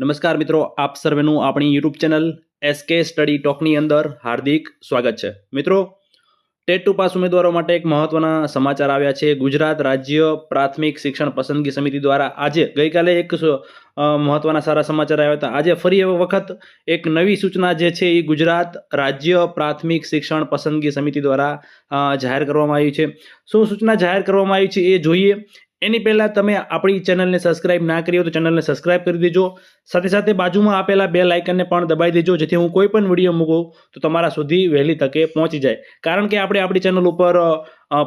નમસ્કાર મિત્રો, આપ સર્વેનું આપણી યુટ્યુબ ચેનલ એસકે સ્ટડી ટોકની અંદર હાર્દિક સ્વાગત છે. મિત્રો, ટેટ ટુ પાસ ઉમેદવારો માટે એક મહત્વના સમાચાર આવ્યા છે. ગુજરાત રાજ્ય પ્રાથમિક શિક્ષણ પસંદગી સમિતિ દ્વારા આજે ગઈકાલે એક મહત્વના સારા સમાચાર આવ્યા હતા. આજે ફરી એક વખત એક નવી સૂચના જે છે એ ગુજરાત રાજ્ય પ્રાથમિક શિક્ષણ પસંદગી સમિતિ દ્વારા જાહેર કરવામાં આવી છે. શું સૂચના જાહેર કરવામાં આવી છે એ જોઈએ. એની પહેલાં તમે આપણી ચેનલને સબસ્ક્રાઇબ ના કરી હોય તો ચેનલને સબસ્ક્રાઇબ કરી દેજો. સાથે સાથે બાજુમાં આપેલા બે લાઇકનને પણ દબાઈ દેજો, જેથી હું કોઈ પણ વીડિયો મૂકું તો તમારા સુધી વહેલી તકે પહોંચી જાય. કારણ કે આપણે આપણી ચેનલ ઉપર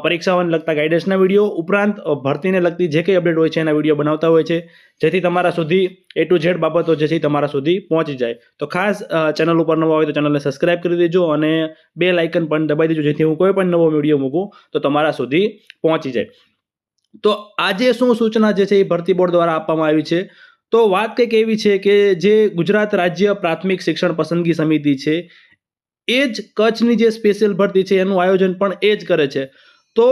પરીક્ષાઓને લગતા ગાઈડન્સના વીડિયો, ઉપરાંત ભરતીને લગતી જે કંઈ અપડેટ હોય છે એના વીડિયો બનાવતા હોય છે, જેથી તમારા સુધી એ ટુ ઝેડ બાબતો જે છે તમારા સુધી પહોંચી જાય. તો ખાસ ચેનલ ઉપર નવા હોય તો ચેનલને સબસ્ક્રાઇબ કરી દેજો અને બે લાઇકન પણ દબાઈ દેજો, જેથી હું કોઈ પણ નવો વીડિયો મૂકું તો તમારા સુધી પહોંચી જાય. તો આજે શું સૂચના જે છે એ ભરતી બોર્ડ દ્વારા આપવામાં આવી છે? તો વાત કંઈક એવી છે કે જે ગુજરાત રાજ્ય પ્રાથમિક શિક્ષણ પસંદગી સમિતિ છે, એ જ કચ્છની જે સ્પેશિયલ ભરતી છે એનું આયોજન પણ એ જ કરે છે. તો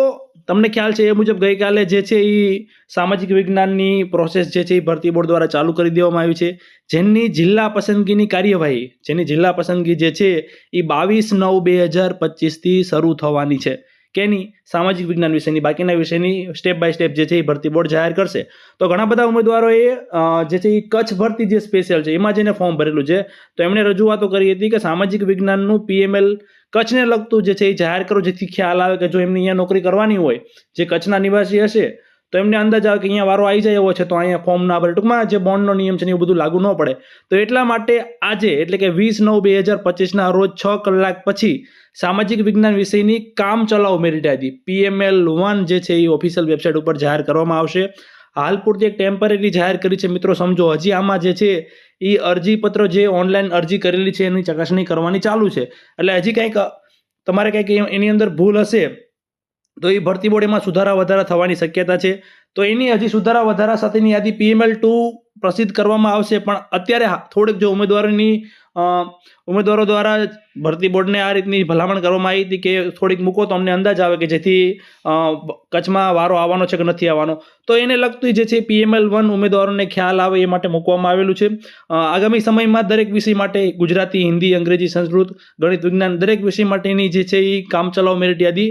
તમને ખ્યાલ છે એ મુજબ ગઈકાલે જે છે એ સામાજિક વિજ્ઞાનની પ્રોસેસ જે છે એ ભરતી બોર્ડ દ્વારા ચાલુ કરી દેવામાં આવી છે. જેની જિલ્લા પસંદગીની કાર્યવાહી, જેની જિલ્લા પસંદગી જે છે એ બાવીસ નવ બે હજાર પચીસથી શરૂ થવાની છે. કેની સામાજિક વિજ્ઞાન વિષયની, બાકીના વિષયની સ્ટેપ બાય સ્ટેપ જે છે એ ભરતી બોર્ડ જાહેર કરશે. તો ઘણા બધા ઉમેદવારોએ જે છે એ કચ્છ ભરતી જે સ્પેશિયલ છે, એમાં જેને ફોર્મ ભરેલું છે. તો એમણે રજૂઆતો કરી હતી કે સામાજિક વિજ્ઞાનનું પીએમએલ કચ્છને લગતું જે છે એ જાહેર કરો, જેથી ખ્યાલ આવે કે જો એમને અહીંયા નોકરી કરવાની હોય, જે કચ્છના નિવાસી હશે તો એમને અંદાજ આવે કે અહીંયા વારો આવી જાય એવો છે, તો અહીંયા ફોર્મ ના ભરે. ટૂંકમાં જે બોન્ડનો નિયમ છે ને બધું લાગુ ન પડે. તો એટલા માટે આજે, એટલે કે વીસ નવ બે હજાર પચીસના રોજ છ કલાક પછી સામાજિક વિજ્ઞાન વિષયની કામ ચલાવ મેરિટ યાદી પીએમએલ વન જે છે એ ઓફિશિયલ વેબસાઇટ ઉપર જાહેર કરવામાં આવશે. હાલ પૂરતી એક ટેમ્પરરી જાહેર કરી છે, મિત્રો, સમજો. હજી આમાં જે છે એ અરજીપત્રો જે ઓનલાઈન અરજી કરેલી છે, એની ચકાસણી કરવાની ચાલુ છે. એટલે હજી કંઈક, તમારે કંઈક એની અંદર ભૂલ હશે તો એ ભરતી બોર્ડ એમાં સુધારા વધારા થવાની શક્યતા છે. તો એની હજી સુધારા વધારા સાથેની યાદી પીએમએલ ટુ પ્રસિદ્ધ કરવામાં આવશે. પણ અત્યારે થોડીક જો ઉમેદવારોની ઉમેદવારો દ્વારા ભરતી બોર્ડને આ રીતની ભલામણ કરવામાં આવી હતી કે થોડીક મૂકો તો અમને અંદાજ આવે કે જેથી કચ્છમાં વારો આવવાનો છે કે નથી આવવાનો. તો એને લગતું જે છે પીએમએલ વન ઉમેદવારોને ખ્યાલ આવે એ માટે મૂકવામાં આવેલું છે. આગામી સમયમાં દરેક વિષય માટે ગુજરાતી, હિન્દી, અંગ્રેજી, સંસ્કૃત, ગણિત, વિજ્ઞાન દરેક વિષય માટેની જે છે એ કામચલાઉ મેરિટ યાદી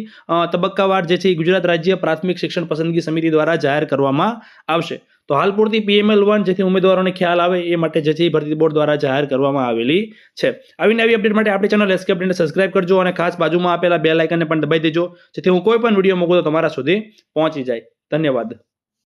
તબક્કાવાર જે છે એ ગુજરાત રાજ્ય પ્રાથમિક શિક્ષણ પસંદગી સમિતિ દ્વારા જાહેર કરવામાં આવશે. તો હાલ પૂરતી પીએમએલ વન જેથી ઉમેદવારોને ખ્યાલ આવે એ માટે જે છે ભરતી બોર્ડ દ્વારા જાહેર કરવામાં આવેલી છે. આવી નવી અપડેટ માટે આપણી ચેનલ એસકે અપડેટને સબસ્ક્રાઇબ કરજો અને ખાસ બાજુમાં આપેલા બે લાઇકનને પણ દબાઈ દેજો, જેથી હું કોઈ પણ વીડિયો મૂકું તો તમારા સુધી પહોંચી જાય. ધન્યવાદ.